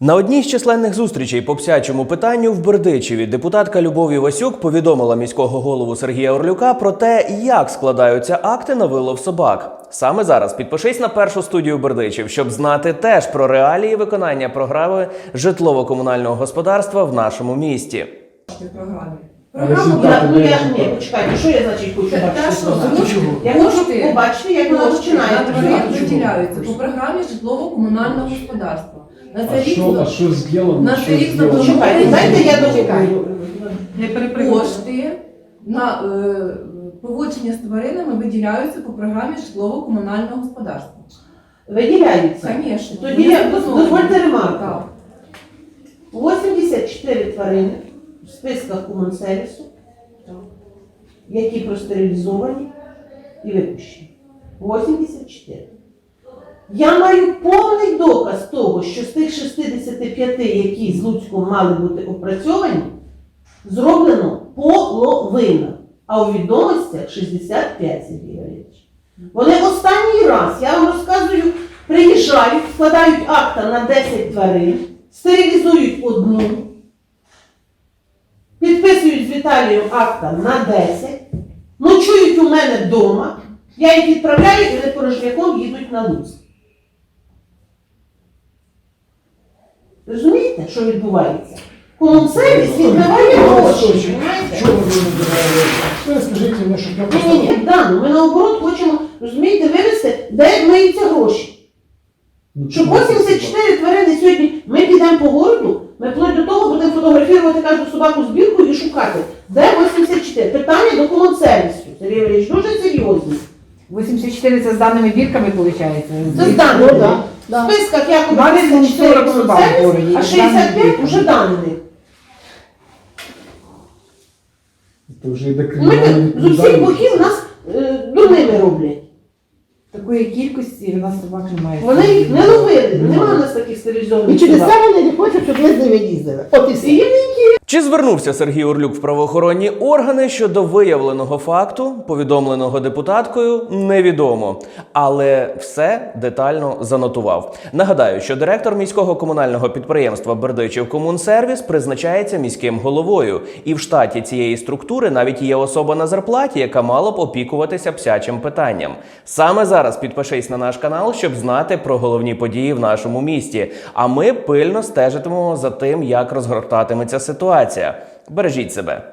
На одній з численних зустрічей по псячому питанню в Бердичеві депутатка Любов Івасюк повідомила міського голову Сергія Орлюка про те, як складаються акти на вилов собак. Саме зараз підпишись на першу студію Бердичів, щоб знати теж про реалії виконання програми житлово-комунального господарства в нашому місті. А Програма результати була ні, почекайте, що я значить хочу бачити? Я хочу побачити, як вона починає. працювати. виділяються по програмі житлово-комунального господарства. На А це рік що, а що зроблено? На що це рік зроблено? Чекайте, дайте я дочекаю. кошти на е, поводження з тваринами виділяються по програмі житлово-комунального господарства. Виділяються. Звісно. Тоді я дозвольте ремарку. Так. 84 тварини в списках комунсервісу, які простерилізовані і випущені. 84. Я маю повний доказ того, що з тих 65, які з Луцького мали бути опрацьовані, зроблено половина, а у відомостях 65 Сергій. Вони останній раз, я вам розказую, приїжджають, складають акта на 10 тварин, стерилізують одну, підписують з Віталієм акта на 10, ночують у мене вдома, я їх відправляю і вони порожняком їдуть на Луцьк. Розумієте, що відбувається? Комунсервіс відбиває гроші. Чого ви не добираєте? Скажіть мені, щоб я Ні, ні, ні, да, ми наоборот хочемо, розумієте, вивести, де миються гроші. Ну, Щоб 84 тварини сьогодні ми підемо по городу, ми вплоть до того будемо фотографувати кожну собаку з біркою і шукати, де 84. Питання до комунсервісу, Сергій Валерійович, дуже серйозні. 84 це з даними бірками, виходить? Це з даними. Да. В списках якоби Максимум 34 40 собак в комунсервіс, а 65 вже дані. Це вже йде Ми з усіх боків нас е, дурними роблять. Такої кількості у нас собак немає. Вони їх не ловили, немає у нас таких стерилізованих І через собак. це вони не хочуть, щоб ми з ними їздили. От і все. І Чи звернувся Сергій Орлюк в правоохоронні органи щодо виявленого факту, повідомленого депутаткою, невідомо, але все детально занотував. Нагадаю, що директор міського комунального підприємства Бердичів Комунсервіс призначається міським головою, і в штаті цієї структури навіть є особа на зарплаті, яка мала б опікуватися псячим питанням. Саме зараз підпишись на наш канал, щоб знати про головні події в нашому місті. А ми пильно стежитимемо за тим, як розгортатиметься ситуація. Бережіть себе.